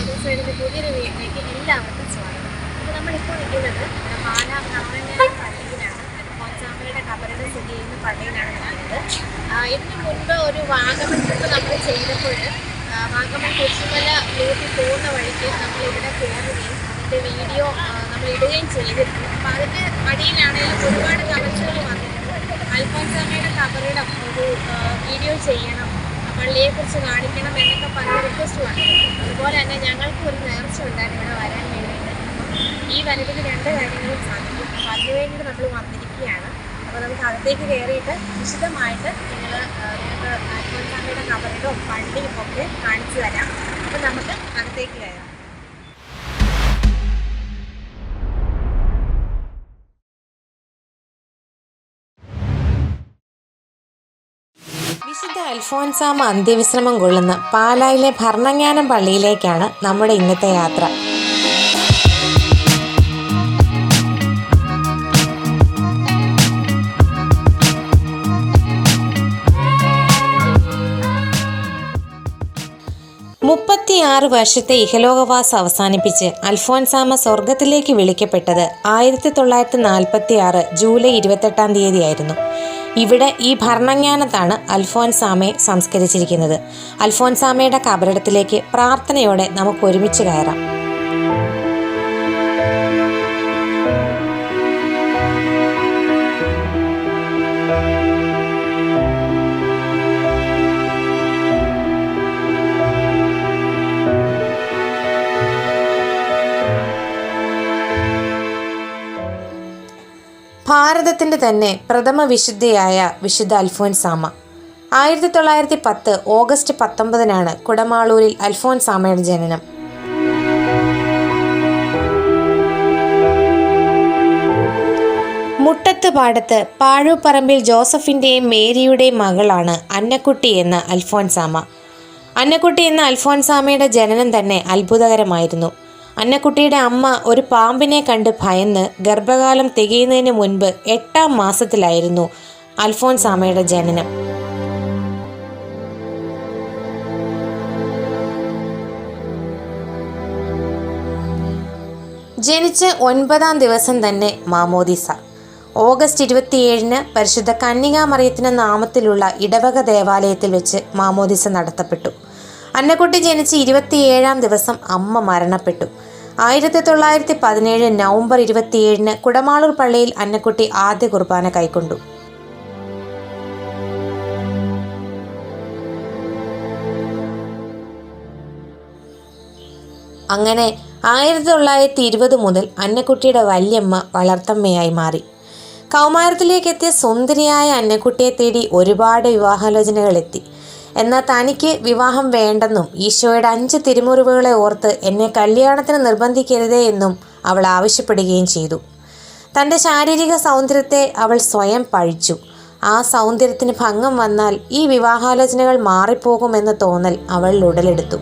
ബ്ലോഗേഴ്സുകളുടെ പുതിയൊരു വീട്ടിലേക്ക് എല്ലാവർക്കും സ്വാഗതം. അപ്പോൾ നമ്മളിപ്പോൾ നിൽക്കുന്നത് പാല നാമഞ്ഞാൽ പള്ളിയിലാണ്. അൽഫോൻസാമയുടെ കബറിടം സ്ഥിതി ചെയ്യുന്ന പള്ളിയിലാണ് ഞാനത്. ഇതിന് മുൻപ് ഒരു വാഗമൺ ട്രിപ്പ് നമ്മൾ ചെയ്തപ്പോൾ വാഗമൺ കുരിശുമല റൂട്ടിൽ പോകുന്ന വഴിക്ക് നമ്മൾ ഇവിടെ കയറുകയും അതിന്റെ വീഡിയോ നമ്മൾ ഇടുകയും ചെയ്തിരുന്നു. അപ്പോൾ അതിന്റെ അടിയിലാണെങ്കിലും ഒരുപാട് കമൻസുകൾ വന്നിട്ടുണ്ട്. അൽഫോൻസാമ്മയുടെ കബറിടം ഒരു വീഡിയോ ചെയ്യണം പള്ളിയെക്കുറിച്ച് കാണിക്കണം എന്നൊക്കെ പറഞ്ഞ റിക്വസ്റ്റ് വന്നിരുന്നു അതുപോലെ തന്നെ ഞങ്ങൾക്ക് ഒരു നേർച്ച ഉണ്ടായിരുന്നു ഇവിടെ വരാൻ വേണ്ടിയിട്ട്. ഈ വരവിന് രണ്ട് കാര്യങ്ങളും സാധിക്കും. അപ്പോൾ അതിന് വേണ്ടിയിട്ട് നമ്മൾ വന്നിരിക്കുകയാണ്. അപ്പോൾ നമുക്ക് അകത്തേക്ക് കയറിയിട്ട് വിശദമായിട്ട് നിങ്ങൾ നിങ്ങൾക്ക് ആത്മസ്വാമിയുടെ കവറിലും പള്ളിയും ഒക്കെ കാണിച്ചു തരാം. അപ്പോൾ നമുക്ക് അകത്തേക്ക് കയറാം. അൽഫോൻസാമ അന്ത്യവിശ്രമം കൊള്ളുന്ന പാലായിലെ ഭരണങ്ങാനം പള്ളിയിലേക്കാണ് നമ്മുടെ ഇന്നത്തെ യാത്ര. മുപ്പത്തിയാറ് വർഷത്തെ ഇഹലോകവാസം അവസാനിപ്പിച്ച് അൽഫോൻസാമ സ്വർഗത്തിലേക്ക് വിളിക്കപ്പെട്ടത് ആയിരത്തി തൊള്ളായിരത്തി നാൽപ്പത്തി ആറ് ജൂലൈ ഇരുപത്തെട്ടാം തീയതിയായിരുന്നു. ഇവിടെ ഈ ഭരണജ്ഞാനത്താണ് അൽഫോൻസാമയെ സംസ്കരിച്ചിരിക്കുന്നത്. അൽഫോൻസാമയുടെ കബറിടത്തിലേക്ക് പ്രാർത്ഥനയോടെ നമുക്ക് ഒരുമിച്ച് കയറാം. ഭാരതത്തിന്റെ തന്നെ പ്രഥമ വിശുദ്ധയായ വിശുദ്ധ അൽഫോൻസാമ. ആയിരത്തി തൊള്ളായിരത്തി പത്ത് ഓഗസ്റ്റ് പത്തൊമ്പതിനാണ് കുടമാളൂരിൽ അൽഫോൻസാമയുടെ ജനനം. മുട്ടത്ത് പാടത്ത് പാഴൂപ്പറമ്പിൽ ജോസഫിന്റെയും മേരിയുടെയും മകളാണ് അന്നക്കുട്ടി എന്ന അൽഫോൻസാമ. അന്നക്കുട്ടി എന്ന അൽഫോൻസാമയുടെ ജനനം തന്നെ അത്ഭുതകരമായിരുന്നു. അന്നക്കുട്ടിയുടെ അമ്മ ഒരു പാമ്പിനെ കണ്ട് ഭയന്ന് ഗർഭകാലം തികയുന്നതിന് മുൻപ് എട്ടാം മാസത്തിലായിരുന്നു അൽഫോൻസാമയുടെ ജനനം. ജനിച്ച് ഒൻപതാം ദിവസം തന്നെ മാമോദിസ. ഓഗസ്റ്റ് ഇരുപത്തിയേഴിന് പരിശുദ്ധ കന്യകാമറിയത്തിന് നാമത്തിലുള്ള ഇടവക ദേവാലയത്തിൽ വെച്ച് മാമോദിസ നടത്തപ്പെട്ടു. അന്നക്കുട്ടി ജനിച്ച് ഇരുപത്തിയേഴാം ദിവസം അമ്മ മരണപ്പെട്ടു. ആയിരത്തി തൊള്ളായിരത്തി പതിനേഴ് നവംബർ ഇരുപത്തിയേഴിന് കുടമാളൂർ പള്ളിയിൽ അന്നക്കുട്ടി ആദ്യ കുർബാന കൈക്കൊണ്ടു. അങ്ങനെ ആയിരത്തി തൊള്ളായിരത്തി ഇരുപത് മുതൽ അന്നക്കുട്ടിയുടെ വല്യമ്മ വളർത്തമ്മയായി മാറി. കൗമാരത്തിലേക്കെത്തിയ സുന്ദരിയായ അന്നക്കുട്ടിയെ തേടി ഒരുപാട് വിവാഹാലോചനകൾ എത്തി. എന്നാൽ തനിക്ക് വിവാഹം വേണ്ടെന്നും ഈശോയുടെ അഞ്ച് തിരുമുറിവുകളെ ഓർത്ത് എന്നെ കല്യാണത്തിന് നിർബന്ധിക്കരുതേ എന്നും അവൾ ആവശ്യപ്പെടുകയും ചെയ്തു. തന്റെ ശാരീരിക സൗന്ദര്യത്തെ അവൾ സ്വയം പഴിച്ചു. ആ സൗന്ദര്യത്തിന് ഭംഗം വന്നാൽ ഈ വിവാഹാലോചനകൾ മാറിപ്പോകുമെന്ന തോന്നൽ അവൾ ഉടലെടുത്തു.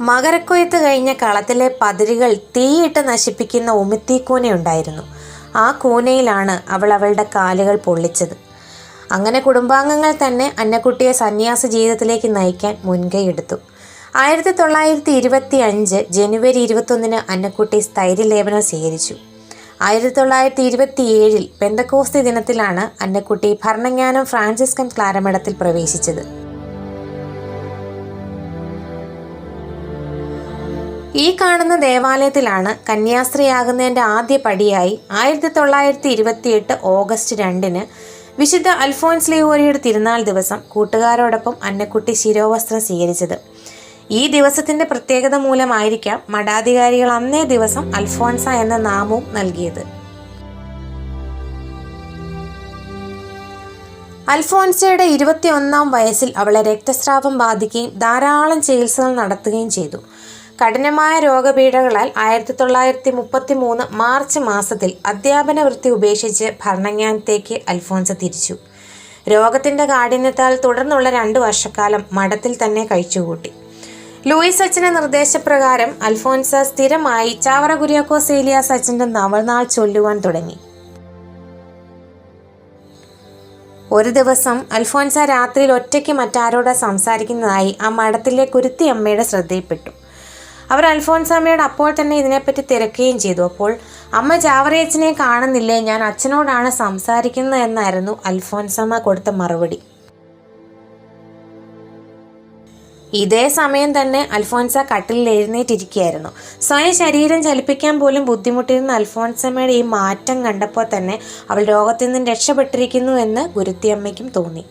മകരക്കൊയ്ത്ത് കഴിഞ്ഞ കളത്തിലെ പതിരുകൾ തീയിട്ട് നശിപ്പിക്കുന്ന ഉമിത്തി കൂനയുണ്ടായിരുന്നു ആ കൂനയിലാണ് അവൾ അവളുടെ കാലുകൾ പൊള്ളിച്ചത്. അങ്ങനെ കുടുംബാംഗങ്ങൾ തന്നെ അന്നക്കുട്ടിയെ സന്യാസ ജീവിതത്തിലേക്ക് നയിക്കാൻ മുൻകൈയെടുത്തു ആയിരത്തി തൊള്ളായിരത്തി ഇരുപത്തി അഞ്ച് ജനുവരി ഇരുപത്തൊന്നിന് അന്നക്കുട്ടി സ്ഥൈര്യലേപനം സ്വീകരിച്ചു. ആയിരത്തി തൊള്ളായിരത്തി ഇരുപത്തി ഏഴിൽ പെന്തക്കോസ്തി ദിനത്തിലാണ് അന്നക്കുട്ടി ഭരണജ്ഞാനം ഫ്രാൻസിസ്കൻ ക്ലാരമഠത്തിൽ പ്രവേശിച്ചത്. ഈ കാണുന്ന ദേവാലയത്തിലാണ് കന്യാസ്ത്രീയാകുന്നതിന്റെ ആദ്യ പടിയായി ആയിരത്തി തൊള്ളായിരത്തി ഇരുപത്തിയെട്ട് ഓഗസ്റ്റ് രണ്ടിന് വിശുദ്ധ അൽഫോൻസ് ലിയോരിയുടെ തിരുനാൾ ദിവസം കൂട്ടുകാരോടൊപ്പം അന്നക്കുട്ടി ശിരോവസ്ത്രം സ്വീകരിച്ചത്. ഈ ദിവസത്തിന്റെ പ്രത്യേകത മൂലമായിരിക്കാം മഠാധികാരികൾ അന്നേ ദിവസം അൽഫോൻസ എന്ന നാമവും നൽകിയത്. അൽഫോൻസയുടെ ഇരുപത്തിയൊന്നാം വയസ്സിൽ അവളെ രക്തസ്രാവം ബാധിക്കുകയും ധാരാളം ചികിത്സകൾ നടത്തുകയും ചെയ്തു. കഠിനമായ രോഗപീഠകളാൽ ആയിരത്തി തൊള്ളായിരത്തി മുപ്പത്തി മൂന്ന് മാർച്ച് മാസത്തിൽ അധ്യാപന വൃത്തി ഉപേക്ഷിച്ച് ഭരണജ്ഞാനത്തേക്ക് അൽഫോൻസ തിരിച്ചു. രോഗത്തിന്റെ കാഠിന്യത്താൽ തുടർന്നുള്ള രണ്ടു വർഷക്കാലം മഠത്തിൽ തന്നെ കഴിച്ചുകൂട്ടി. ലൂയിസ് അച്ഛന്റെ നിർദ്ദേശപ്രകാരം അൽഫോൻസ സ്ഥിരമായി ചാവറ കുര്യാക്കോസ് ഏലിയാസ് അച്ഛന്റെ നവനാൾ ചൊല്ലുവാൻ തുടങ്ങി. ഒരു ദിവസം അൽഫോൻസ രാത്രിയിൽ ഒറ്റയ്ക്ക് മറ്റാരോട് സംസാരിക്കുന്നതായി ആ മഠത്തിലെ കുരുത്തി അമ്മയുടെ ശ്രദ്ധയിൽപ്പെട്ടു. അവർ അൽഫോൻസാമ്മയോട് അപ്പോൾ തന്നെ ഇതിനെപ്പറ്റി തിരക്കുകയും ചെയ്തു. അപ്പോൾ അമ്മ ചാവറയച്ചനെ കാണുന്നില്ലേ? ഞാൻ അച്ഛനോടാണ് സംസാരിക്കുന്നത് എന്നായിരുന്നു അൽഫോൻസമ്മ കൊടുത്ത മറുപടി. ഇതേ സമയം തന്നെ അൽഫോൻസ കട്ടിലിൽ എഴുന്നേറ്റിരിക്കുകയായിരുന്നു. സ്വയം ശരീരം ചലിപ്പിക്കാൻ പോലും ബുദ്ധിമുട്ടിരുന്ന അൽഫോൻസമ്മയുടെ ഈ മാറ്റം കണ്ടപ്പോൾ തന്നെ അവൾ രോഗത്തിൽ നിന്നും രക്ഷപ്പെട്ടിരിക്കുന്നു എന്ന് ഗുരുത്തിയമ്മയ്ക്കും തോന്നി.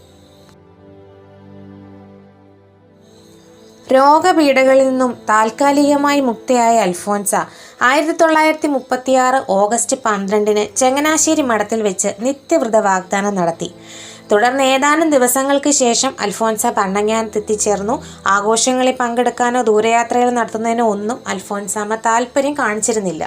രോഗപീഠകളിൽ നിന്നും താൽക്കാലികമായി മുക്തയായ അൽഫോൻസ ആയിരത്തി തൊള്ളായിരത്തി മുപ്പത്തിയാറ് ഓഗസ്റ്റ് പന്ത്രണ്ടിന് ചങ്ങനാശ്ശേരി മഠത്തിൽ വെച്ച് നിത്യവ്രത വാഗ്ദാനം നടത്തി. തുടർന്ന് ഏതാനും ദിവസങ്ങൾക്ക് ശേഷം അൽഫോൻസ പണ്ടങ്ങാനത്ത് എത്തിച്ചേർന്നു ആഘോഷങ്ങളിൽ പങ്കെടുക്കാനോ ദൂരയാത്രകൾ നടത്തുന്നതിനോ ഒന്നും അൽഫോൻസാമ്മ താല്പര്യം കാണിച്ചിരുന്നില്ല.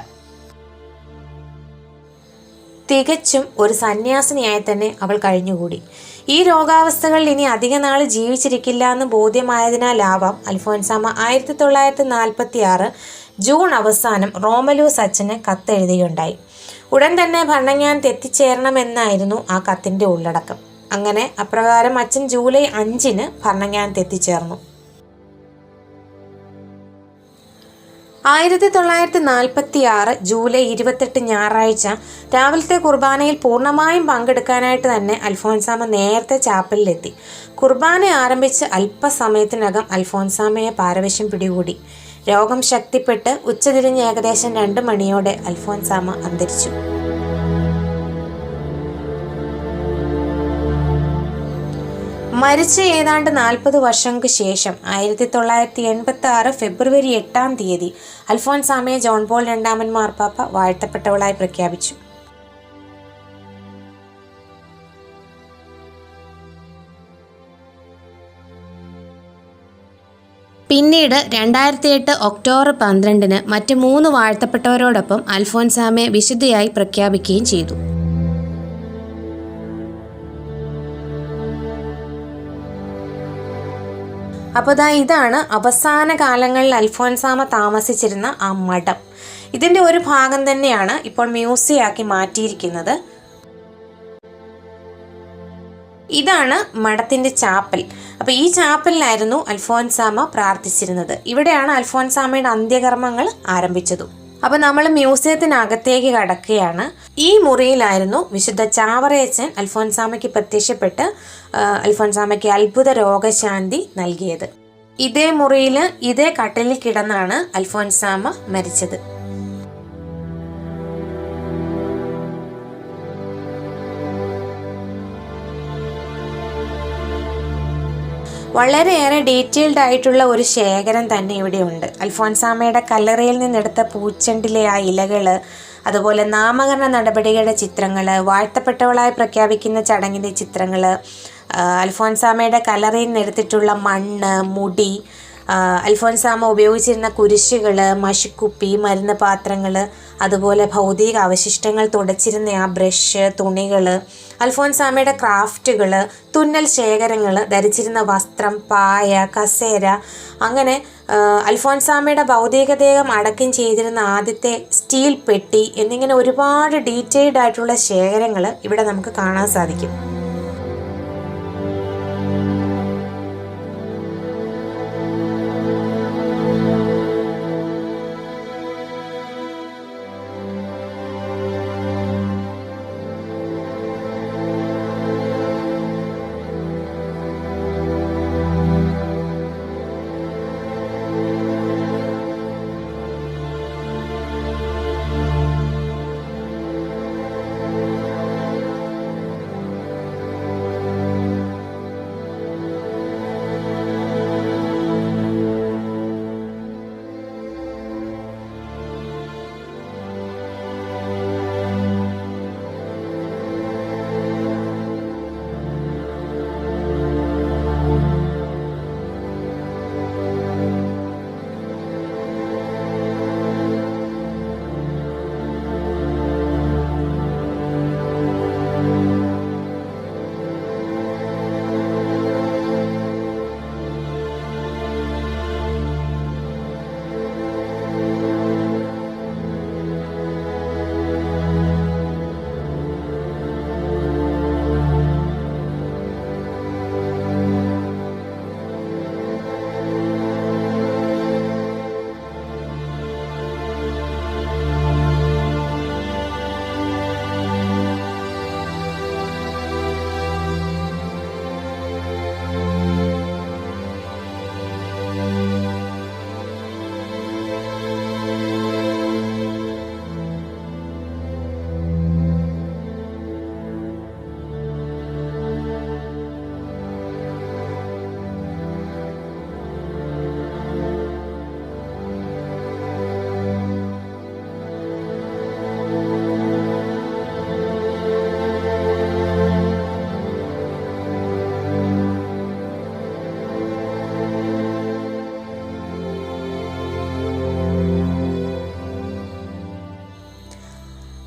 തികച്ചും ഒരു സന്യാസിനിയായി തന്നെ അവൾ കഴിഞ്ഞുകൂടി. ഈ രോഗാവസ്ഥകളിൽ ഇനി അധിക നാൾ ജീവിച്ചിരിക്കില്ല എന്ന് ബോധ്യമായതിനാലാവാം അൽഫോൻസാമ ആയിരത്തി തൊള്ളായിരത്തി നാൽപ്പത്തി ആറ് ജൂൺ അവസാനം റോമലു സച്ചിന് കത്തെഴുതിയുണ്ടായി ഉടൻ തന്നെ ഭരണങ്ങാനത്ത് എത്തിച്ചേരണമെന്നായിരുന്നു ആ കത്തിന്റെ ഉള്ളടക്കം. അങ്ങനെ അപ്രകാരം അച്ഛൻ ജൂലൈ അഞ്ചിന് ഭരണങ്ങാനത്ത് എത്തിച്ചേർന്നു ആയിരത്തി തൊള്ളായിരത്തി നാൽപ്പത്തി ആറ് ജൂലൈ ഇരുപത്തെട്ട് ഞായറാഴ്ച രാവിലത്തെ കുർബാനയിൽ പൂർണമായും പങ്കെടുക്കാനായിട്ട് തന്നെ അൽഫോൻസാമ നേരത്തെ ചാപ്പലിലെത്തി. കുർബാന ആരംഭിച്ച് അല്പസമയത്തിനകം അൽഫോൻസാമയെ പാരവശ്യം പിടികൂടി. രോഗം ശക്തിപ്പെട്ട് ഉച്ചതിരിഞ്ഞ് ഏകദേശം രണ്ട് മണിയോടെ അൽഫോൻസാമ അന്തരിച്ചു. മരിച്ച ഏതാണ്ട് നാൽപ്പത് വർഷങ്ങൾക്ക് ശേഷം ആയിരത്തി തൊള്ളായിരത്തി എൺപത്തി ആറ് ഫെബ്രുവരി എട്ടാം തീയതി അൽഫോൻസാമയെ ജോൺ പോൾ രണ്ടാമൻ മാർപ്പാപ്പ വാഴ്ത്തപ്പെട്ടവളായി പ്രഖ്യാപിച്ചു. പിന്നീട് രണ്ടായിരത്തി എട്ട് ഒക്ടോബർ പന്ത്രണ്ടിന് മറ്റ് മൂന്ന് വാഴ്ത്തപ്പെട്ടവരോടൊപ്പം അൽഫോൻസാമയെ വിശുദ്ധയായി പ്രഖ്യാപിക്കുകയും ചെയ്തു. അപ്പോൾ ദാ ഇതാണ് അവസാന കാലങ്ങളിൽ അൽഫോൻസാമ താമസിച്ചിരുന്ന ആ മഠം. ഇതിന്റെ ഒരു ഭാഗം തന്നെയാണ് ഇപ്പോൾ മ്യൂസിയാക്കി മാറ്റിയിരിക്കുന്നത്. ഇതാണ് മഠത്തിന്റെ ചാപ്പൽ. അപ്പോൾ ഈ ചാപ്പലിലായിരുന്നു അൽഫോൻസാമ പ്രാർത്ഥിച്ചിരുന്നത്. ഇവിടെയാണ് അൽഫോൻസാമയുടെ അന്ത്യകർമ്മങ്ങൾ ആരംഭിച്ചതും. അപ്പോൾ നമ്മൾ മ്യൂസിയത്തിനകത്തേക്ക് കടക്കുകയാണ്. ഈ മുറിയിലായിരുന്നു വിശുദ്ധ ചാവറയച്ചൻ അൽഫോൻസാമയ്ക്ക് പ്രത്യക്ഷപ്പെട്ട് അൽഫോൻസാമയ്ക്ക് അത്ഭുത രോഗശാന്തി നൽകിയത്. ഇതേ മുറിയിൽ ഇതേ കട്ടിലിൽ കിടന്നാണ് അൽഫോൻസാമ മരിച്ചത്. വളരെയേറെ ഡീറ്റെയിൽഡ് ആയിട്ടുള്ള ഒരു ശേഖരം തന്നെ ഇവിടെയുണ്ട് അൽഫോൻസാമയുടെ കല്ലറയിൽ നിന്നെടുത്ത പൂച്ചെണ്ടിലെ ആ ഇലകൾ അതുപോലെ നാമകരണ നടപടികളുടെ ചിത്രങ്ങൾ വാഴ്ത്തപ്പെട്ടവളായി പ്രഖ്യാപിക്കുന്ന ചടങ്ങിന്റെ ചിത്രങ്ങൾ അൽഫോൻസാമയുടെ കല്ലറയിൽ നിന്നെടുത്തിട്ടുള്ള മണ്ണ് മുടി അൽഫോൻസാമ ഉപയോഗിച്ചിരുന്ന കുരിശുകൾ മഷിക്കുപ്പി മരുന്ന് പാത്രങ്ങൾ അതുപോലെ ഭൗതിക അവശിഷ്ടങ്ങൾ തുടച്ചിരുന്ന ആ ബ്രഷ് തുണികൾ അൽഫോൻസാമയുടെ ക്രാഫ്റ്റുകൾ തുന്നൽ ശേഖരങ്ങൾ ധരിച്ചിരുന്ന വസ്ത്രം പായ കസേര അങ്ങനെ അൽഫോൻസാമയുടെ ഭൗതികദേഹം അടക്കം ചെയ്തിരുന്ന ആദ്യത്തെ സ്റ്റീൽ പെട്ടി എന്നിങ്ങനെ ഒരുപാട് ഡീറ്റെയിൽഡ് ആയിട്ടുള്ള ശേഖരങ്ങൾ ഇവിടെ നമുക്ക് കാണാൻ സാധിക്കും.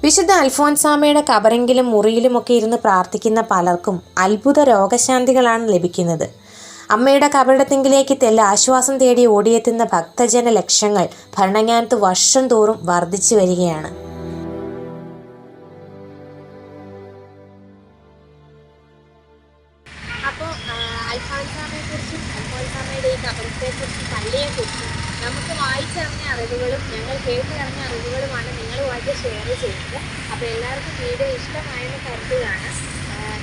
വിശുദ്ധ അൽഫോൻസാമയുടെ കബറെങ്കിലും മുറിയിലുമൊക്കെ ഇരുന്ന് പ്രാർത്ഥിക്കുന്ന പലർക്കും അത്ഭുത രോഗശാന്തികളാണ് ലഭിക്കുന്നത്. അമ്മയുടെ കബറിടത്തെങ്കിലേക്ക് തെല്ല ആശ്വാസം തേടി ഓടിയെത്തുന്ന ഭക്തജന ലക്ഷങ്ങൾ ഭരണങ്ങാനത്ത് വർഷം തോറും വർദ്ധിച്ചു വരികയാണ്. അപ്പോൾ നമുക്ക് അറിവുകളും ഞങ്ങൾ കേട്ടറിഞ്ഞ അറിവുകളും ഷെയർ ചെയ്യുന്നത്. അപ്പോൾ എല്ലാവർക്കും വീഡിയോ ഇഷ്ടമായെന്ന് കരുതുകയാണ്.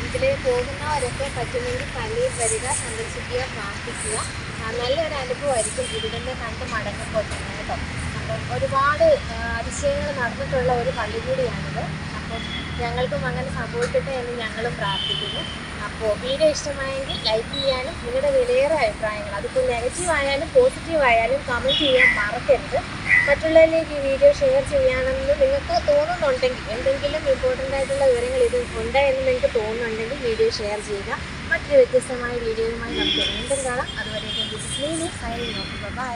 ഇതിൽ പോകുന്നവരൊക്കെ പറ്റുമെങ്കിൽ പള്ളിയിൽ വരിക സന്ദർശിക്കുക പ്രാർത്ഥിക്കുക. നല്ലൊരു അനുഭവമായിരിക്കും ഇതിനെ കണ്ട് മടങ്ങുമ്പോൾ തന്നെ കേട്ടോ. അപ്പം ഒരുപാട് അതിശയങ്ങൾ നടന്നിട്ടുള്ള ഒരു പള്ളി കൂടിയാണിത്. അപ്പം ഞങ്ങൾക്കും അങ്ങനെ സംഭവിക്കട്ടെ എന്ന് ഞങ്ങളും പ്രാർത്ഥിക്കുന്നു. അപ്പോൾ വീഡിയോ ഇഷ്ടമായെങ്കിൽ ലൈക്ക് ചെയ്യാനും നിങ്ങളുടെ വിലയേറെ അഭിപ്രായങ്ങൾ അതിപ്പോൾ നെഗറ്റീവ് ആയാലും പോസിറ്റീവ് ആയാലും കമന്റ് ചെയ്യാൻ മറക്കരുത്. മറ്റുള്ളവരിലേക്ക് ഈ വീഡിയോ ഷെയർ ചെയ്യാനെന്ന് നിങ്ങൾക്ക് തോന്നുന്നുണ്ടെങ്കിൽ എന്തെങ്കിലും ഇമ്പോർട്ടന്റ് ആയിട്ടുള്ള വിവരങ്ങൾ ഇത് ഉണ്ട് എന്ന് നിങ്ങൾക്ക് തോന്നുന്നുണ്ടെങ്കിൽ വീഡിയോ ഷെയർ ചെയ്യുക. മറ്റൊരു വ്യത്യസ്തമായ വീഡിയോയുമായി നമുക്ക് വീണ്ടും കാണാം. അതുവരെ ബൈ